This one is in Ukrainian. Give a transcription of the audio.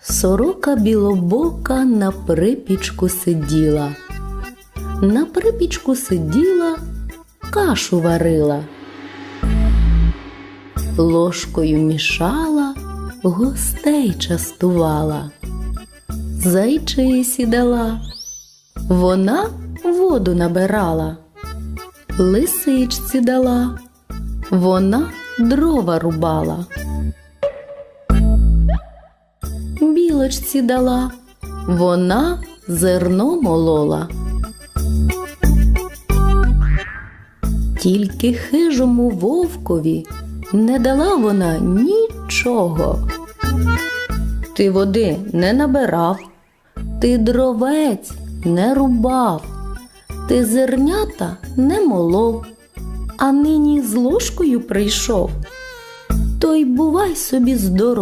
Сорока білобока на припічку сиділа. На припічку сиділа, кашу варила. Ложкою мішала, гостей частувала. Зайчиї сідала, вона воду набирала, лисичці дала, вона дрова рубала. Білочці дала, вона зерно молола. Тільки хижому вовкові не дала вона нічого. Ти води не набирав, ти дровець не рубав, ти зернята не молов, а нині з ложкою прийшов. То й бувай собі здоров.